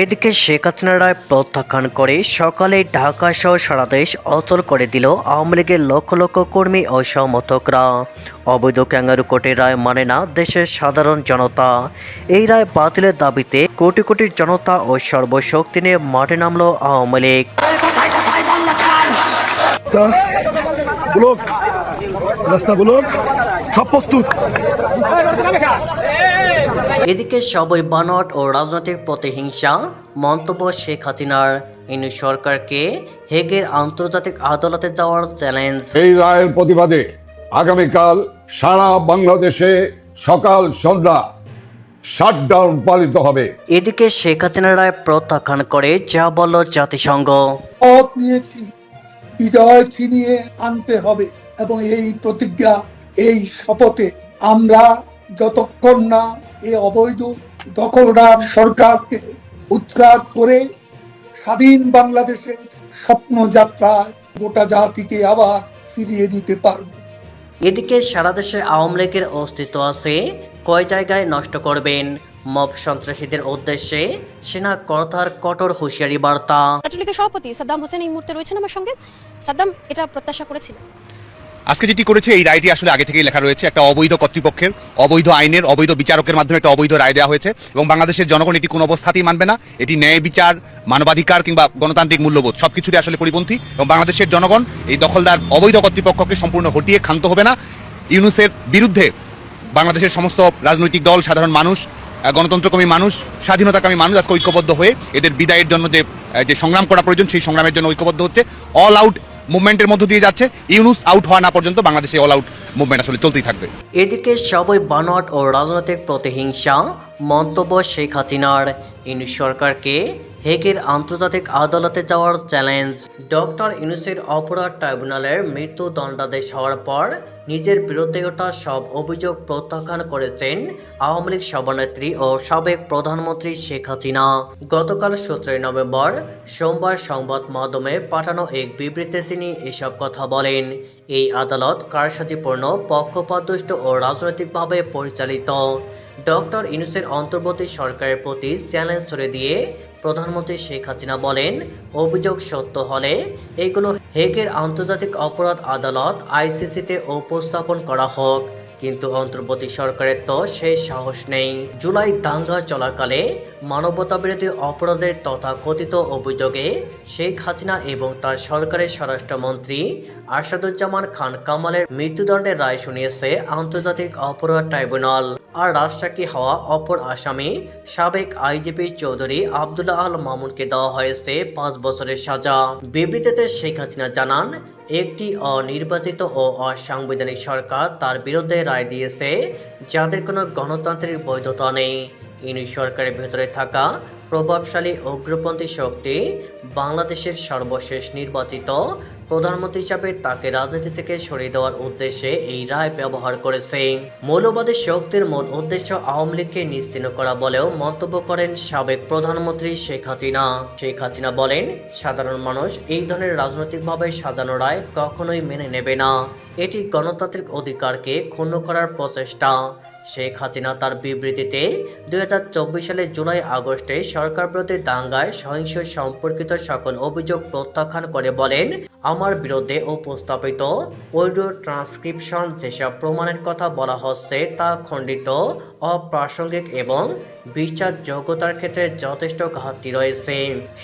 এদিকে শেখ হাসিনা রায় প্রত্যাখ্যান করে সকালে ঢাকা সহ সারা দেশ অচল করে দিল আওয়ামী লীগের লক্ষ লক্ষ কর্মী ও সমর্থকরা। অবৈধ ক্যাঙ্গারু কোর্টের রায় মানে না দেশের সাধারণ জনতা। এই রায় বাতিলের দাবিতে কোটি কোটি জনতা ও সর্বশক্তি নিয়ে মাঠে নামলো আওয়ামী লীগ। সব প্রস্তুত। এদিকে সবই বানট ও রাজনৈতিক প্রতিহিংসা মন্তব্য শেখ হাসিনার। ইনু সরকারকে হেগের আন্তর্জাতিক আদালতে যাওয়ার চ্যালেঞ্জ এই রায়ের প্রতিবাদে আগামীকাল সারা বাংলাদেশে সকাল সন্ধ্যা শাটডাউন পালিত হবে। এদিকে শেখ হাসিনা রায় প্রত্যাখ্যান করে যা বলল জাতিসংঘ পথ নিয়েছি বিজয় ছিনিয়ে আনতে হবে এবং এই প্রতিজ্ঞা এই শপথে আমরা যতক্ষণ না এ অবৈধ দখলদার সরকারকে উৎখাত করে স্বাধীন বাংলাদেশের স্বপ্নযাত্রায় গোটা জাতিকে আবার ফিরিয়ে দিতে পারব। এদিকে সারা দেশে আওয়ামী লীগের অস্তিত্ব আছে কয় জায়গায় নষ্ট করবেন? মব সন্ত্রাসীদের উদ্দেশ্যে সেনা কর্তার কঠোর হুঁশিয়ারি বার্তা। ছাত্রলীগের সভাপতি সাদ্দাম হোসেন এই মুহূর্তে রয়েছেন আমার সঙ্গে। সাদ্দাম এটা প্রত্যাশা করেছিলেন? আজকে যেটি করেছে, এই রায়টি আসলে আগে থেকেই লেখা রয়েছে, একটা অবৈধ কর্তৃপক্ষের, অবৈধ আইনের, অবৈধ বিচারকের মাধ্যমে একটা অবৈধ রায় দেওয়া হয়েছে এবং বাংলাদেশের জনগণ এটি কোনো অবস্থাতেই মানবে না। এটি ন্যায় বিচার, মানবাধিকার কিংবা গণতান্ত্রিক মূল্যবোধ, সবকিছুরই আসলে পরিপন্থী এবং বাংলাদেশের জনগণ এই দখলদার অবৈধ কর্তৃপক্ষকে সম্পূর্ণ হটিয়ে ক্ষান্ত হবে না। ইউনুসের বিরুদ্ধে বাংলাদেশের সমস্ত রাজনৈতিক দল, সাধারণ মানুষ গণতন্ত্রকামী মানুষ, স্বাধীনতাকামী মানুষ আজকে ঐক্যবদ্ধ হয়ে এদের বিদায়ের জন্য যে যে সংগ্রাম করা প্রয়োজন, সেই সংগ্রামের জন্য ঐক্যবদ্ধ হচ্ছে। অল আউট মুভমেন্টের মধ্য দিয়ে যাচ্ছে। ইউনুস আউট হওয়া না পর্যন্ত বাংলাদেশে অল আউট মুভমেন্ট আসলে চলতেই থাকবে। এদিকে সবই বানট ও রাজনৈতিক প্রতিহিংসা মন্তব্য শেখ হাসিনার। ইউনুস সরকারকে হেগের আন্তর্জাতিক আদালতে যাওয়ার চ্যালেঞ্জ ডক্টর ইউনুসের অপরাধ ট্রাইব্যুনালের মৃত্যুদণ্ডাদেশ হওয়ার পর নিজের বিরুদ্ধে সব অভিযোগ প্রত্যাখ্যান করেছেন আওয়ামী লীগ সভানেত্রী ও সাবেক প্রধানমন্ত্রী শেখ হাসিনা। গতকাল সতেরোই নভেম্বর সোমবার সংবাদ মাধ্যমে পাঠানো এক বিবৃতিতে তিনি এসব কথা বলেন। এই আদালত কারসাজিপূর্ণ, পক্ষপাতদুষ্ট ও রাজনৈতিকভাবে পরিচালিত। ডক্টর ইনুসের অন্তর্বর্তী সরকারের প্রতি চ্যালেঞ্জ ছড়ে দিয়ে প্রধানমন্ত্রী শেখ হাসিনা বলেন, অভিযোগ সত্য হলে এগুলো হেগের আন্তর্জাতিক অপরাধ আদালত আইসিসিতে উপস্থাপন করা হোক, কিন্তু অন্তর্বর্তী সরকারের তো সেই সাহস নেই। জুলাই দাঙ্গা চলাকালে মানবতাবিরোধী অপরাধের তথাকথিত অভিযোগে শেখ হাসিনা এবং তার সরকারের স্বরাষ্ট্রমন্ত্রী আরশাদুজ্জামান খান কামালের মৃত্যুদণ্ডের রায় শুনিয়েছে আন্তর্জাতিক অপরাধ ট্রাইব্যুনাল। আর রাজশাকী হওয়া অপর আসামি সাবেক আইজিপি চৌধুরী আবদুল্লাহ আল মামুনকে দেওয়া হয়েছে পাঁচ বছরের সাজা। বিবৃতিতে শেখ হাসিনা জানান একটি অনির্বাচিত ও অসাংবিধানিক সরকার তার বিরুদ্ধে রায় দিয়েছে যাদের কোনো গণতান্ত্রিক বৈধতা নেই। ইনি সরকারের ভেতরে থাকা প্রভাবশালী অগ্রপন্থী শক্তি বাংলাদেশের সর্বশেষ নির্বাচিত প্রধানমন্ত্রী হিসাবে তাকে রাজনীতি থেকে সরিয়ে দেওয়ার উদ্দেশ্যে এই রায় ব্যবহার করেছে। মৌলবাদী শক্তির মূল উদ্দেশ্য আওয়ামী লীগকে নিশ্চিহ্ন করা বলেও মন্তব্য করেন সাবেক প্রধানমন্ত্রী শেখ হাসিনা। শেখ হাসিনা বলেন, সাধারণ মানুষ এই ধরনের রাজনৈতিকভাবে সাজানো রায় কখনোই মেনে নেবে না। এটি গণতান্ত্রিক অধিকারকে ক্ষুণ্ণ করার প্রচেষ্টা। শেখ হাসিনা তার বিবৃতিতে দুই হাজার চব্বিশ সালের জুলাই আগস্টে সরকার বিরোধী দাঙ্গায় সহিংস সম্পর্কিত সকল অভিযোগ প্রত্যাখ্যান করে বলেন, আমার বিরুদ্ধে উপস্থাপিত অডিও ট্রান্সক্রিপশন যেসব প্রমাণের কথা বলা হচ্ছে তা খণ্ডিত, অপ্রাসঙ্গিক এবং বিশ্বাসযোগ্যতার ক্ষেত্রে যথেষ্ট ঘাটতি রয়েছে।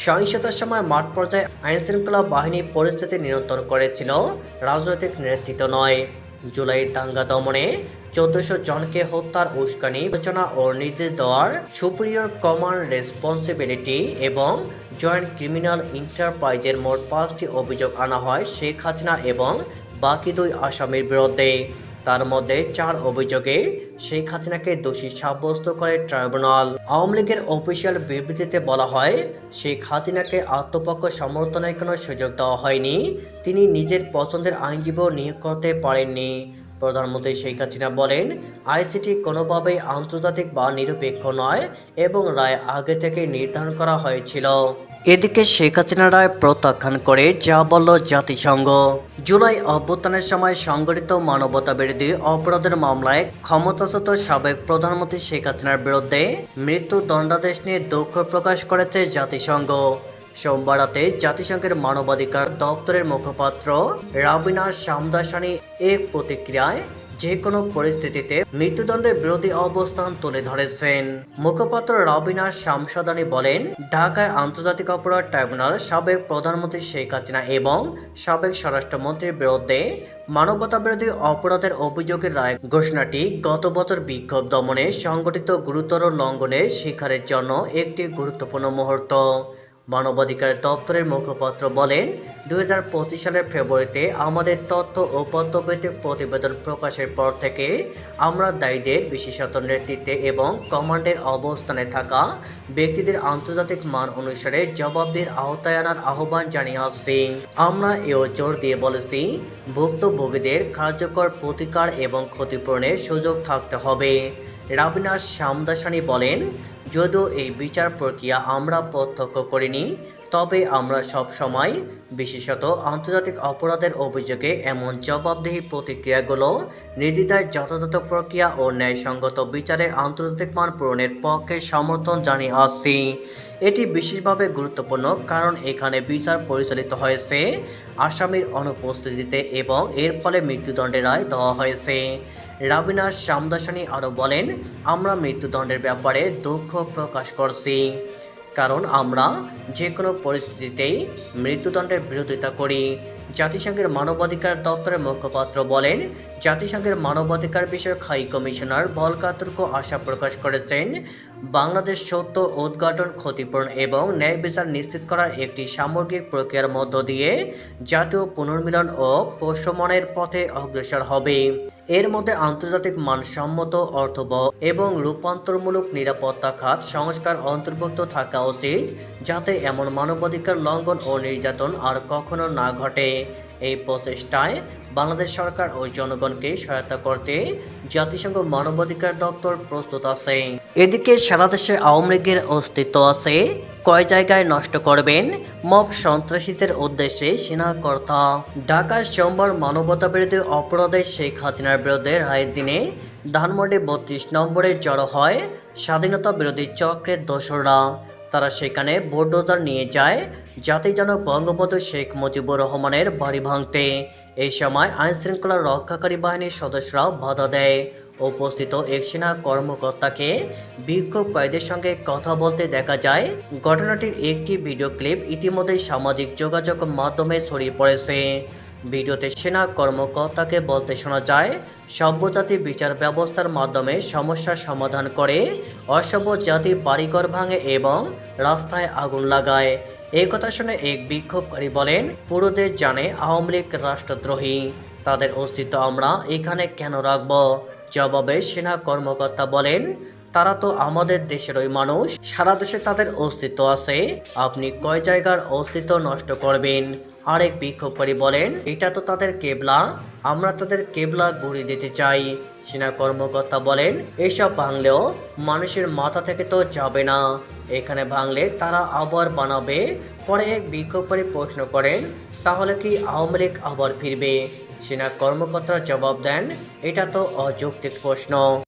সহিংসতার সময় মাঠ পর্যায়ে আইনশৃঙ্খলা বাহিনী পরিস্থিতি নিয়ন্ত্রণ করেছিল, রাজনৈতিক নেতৃত্ব নয়। জুলাই দাঙ্গা দমনে চোদ্দশো জনকে হত্যার উস্কানি আলোচনা ও নির্দেশ দেওয়ার সুপিরিয়র কমান্ড রেসপন্সিবিলিটি এবং জয়েন্ট ক্রিমিনাল এন্টারপ্রাইজের মোট পাঁচটি অভিযোগ আনা হয় শেখ হাসিনা এবং বাকি দুই আসামির বিরুদ্ধে। তার মধ্যে চার অভিযোগে শেখ হাসিনাকে দোষী সাব্যস্ত করে ট্রাইব্যুনাল। আওয়ামী লীগের অফিসিয়াল বিবৃতিতে বলা হয়, শেখ হাসিনাকে আত্মপক্ষ সমর্থনের কোনো সুযোগ দেওয়া হয়নি। তিনি নিজের পছন্দের আইনজীবী নিয়োগ করতে পারেননি। প্রধানমন্ত্রী শেখ হাসিনা বলেন আইসিটি কোনোভাবেই আন্তর্জাতিক বা নিরপেক্ষ নয় এবং রায় আগে থেকে নির্ধারণ করা হয়েছিল। এদিকে শেখ হাসিনা রায় প্রত্যাখ্যান করে যা বলল জাতিসংঘ। জুলাই অভ্যুত্থানের সময় সংগঠিত মানবতা বিরোধী অপরাধের মামলায় ক্ষমতাচ্যুত সাবেক প্রধানমন্ত্রী শেখ হাসিনার বিরুদ্ধে মৃত্যু দণ্ডাদেশ নিয়ে দুঃখ প্রকাশ করেছে জাতিসংঘ। সোমবার রাতে জাতিসংঘের মানবাধিকার দপ্তরের মুখপাত্র রাবিনা সামদাসানি এক প্রতিক্রিয়ায় যে কোনো পরিস্থিতিতে মৃত্যুদণ্ডের বিরোধী অবস্থান তুলে ধরেছেন। মুখপাত্র রাবিনা শামসাদানি বলেন, ঢাকায় আন্তর্জাতিক অপরাধ ট্রাইব্যুনাল সাবেক প্রধানমন্ত্রী শেখ হাসিনা এবং সাবেক স্বরাষ্ট্রমন্ত্রীর বিরুদ্ধে মানবতা বিরোধী অপরাধের অভিযোগের রায় ঘোষণাটি গত বছর বিক্ষোভ দমনে সংগঠিত গুরুতর লঙ্ঘনের শিকারের জন্য একটি গুরুত্বপূর্ণ মুহূর্ত। মানবাধিকার দপ্তরের মুখপাত্র বলেন দু হাজার পঁচিশ সালের ফেব্রুয়ারিতে আমাদের তথ্য ও তথ্যভিত্তিক প্রতিবেদন প্রকাশের পর থেকে আমরা দায়ীদের বিশেষত নেতৃত্বে এবং কমান্ডের অবস্থানে থাকা ব্যক্তিদের আন্তর্জাতিক মান অনুসারে জবাবদের আওতায় আনার আহ্বান জানিয়ে আসছি আমরা এও জোর দিয়ে বলেছি, ভুক্তভোগীদের কার্যকর প্রতিকার এবং ক্ষতিপূরণের সুযোগ থাকতে হবে। রাবিনা শামদাসানি বলেন, যদিও এই বিচার প্রক্রিয়া আমরা প্রত্যক্ষ করিনি, তবে আমরা সব সময় বিশেষত আন্তর্জাতিক অপরাধের অভিযোগে এমন জবাবদিহি প্রতিক্রিয়াগুলো, নির্দ্বিধায় যথাযথ প্রক্রিয়া ও ন্যায়সঙ্গত বিচারের আন্তর্জাতিক মান পূরণের পক্ষে সমর্থন জানিয়ে আসছি। এটি বিশেষভাবে গুরুত্বপূর্ণ কারণ এখানে বিচার পরিচালিত হয়েছে, আসামির অনুপস্থিতিতে এবং এর ফলে মৃত্যুদণ্ডের রায় দেওয়া হয়েছে। রাবিনা শামদাসানি আরও বলেন, আমরা মৃত্যুদণ্ডের ব্যাপারে দুঃখ প্রকাশ করছি। কারণ আমরা যে কোনো পরিস্থিতিতেই মৃত্যুদণ্ডের বিরোধিতা করি। জাতিসংঘের মানবাধিকার দপ্তরের মুখপাত্র বলেন, জাতিসংঘের মানবাধিকার বিষয়ক হাই কমিশনার বলকাতুর্ক আশা প্রকাশ করেছেন, বাংলাদেশ সত্য উদ্ঘাটন ক্ষতিপূরণ এবং ন্যায় বিচার নিশ্চিত করার একটি সামগ্রিক প্রক্রিয়ার মধ্য দিয়ে জাতীয় পুনর্মিলন ও প্রশমনের পথে অগ্রসর হবে। এর মধ্যে আন্তর্জাতিক মানসম্মত অর্থবহ এবং রূপান্তরমূলক নিরাপত্তা খাত সংস্কার অন্তর্ভুক্ত থাকা উচিত, যাতে এমন মানবাধিকার লঙ্ঘন ও নির্যাতন আর কখনো না ঘটে। এই প্রচেষ্টায় বাংলাদেশ সরকার ও জনগণকে সহায়তা করতে জাতিসংঘ মানবাধিকার দপ্তর প্রস্তুত আছে। এদিকে সারা দেশে আওয়ামী লীগের অস্তিত্ব আছে। কয় জায়গায় নষ্ট করবেন? মব সন্ত্রাসীদের উদ্দেশ্যে সেনাকর্তা। ঢাকায় সোমবার মানবতা বিরোধী অপরাধে শেখ হাসিনার বিরুদ্ধে রায়ের দিনে ধানমন্ডি বত্রিশ নম্বরে জড়ো হয় স্বাধীনতা বিরোধী চক্রের দোসররা। তারা সেখানে বোর্ডোদার নিয়ে যায়, যাতে যেন বঙ্গবন্ধু শেখ মুজিবুর রহমানের বাড়ি ভাঙতে। এই সময় আইনশৃঙ্খলা রক্ষাকারী বাহিনীর সদস্যরাও বাধা দেয়। উপস্থিত এক সেনা কর্মকর্তাকে বিক্ষোভকারীদের সঙ্গে কথা বলতে দেখা যায়। ঘটনাটির একটি ভিডিও ক্লিপ ইতিমধ্যেই সামাজিক যোগাযোগ মাধ্যমে ছড়িয়ে পড়েছে। ভিডিওতে সেনা কর্মকর্তাকে বলতে শোনা যায়, সভ্যজাতি বিচার ব্যবস্থার মাধ্যমে সমস্যার সমাধান করে অসভ্য জাতি বাড়িঘর ভাঙে এবং রাস্তায় আগুন লাগায়। এই কথা শুনে এক বিক্ষোভকারী বলেন, পুরো দেশ জানে আওয়ামী লীগ রাষ্ট্রদ্রোহী। তাদের অস্তিত্ব আমরা এখানে কেন রাখব? জবাবে সেনা কর্মকর্তা বলেন, তারা তো আমাদের দেশেরই মানুষ। সারা দেশে তাদের অস্তিত্ব আছে। আপনি কয় জায়গার অস্তিত্ব নষ্ট করবেন? আরেক বিক্ষোভকারী বলেন, এটা তো তাদের কেবলা, আমরা তাদের কেবলা ঘুরিয়ে দিতে চাই। সেনা কর্মকর্তা বলেন, এসব ভাঙলেও মানুষের মাথা থেকে তো যাবে না। এখানে ভাঙলে তারা আবার বানাবে। পরে এক বিক্ষোভকারী প্রশ্ন করেন, তাহলে কি আওয়ামী লীগ আবার ফিরবে? সেনা কর্মকর্তারা জবাব দেন, এটা তো অযৌক্তিক প্রশ্ন।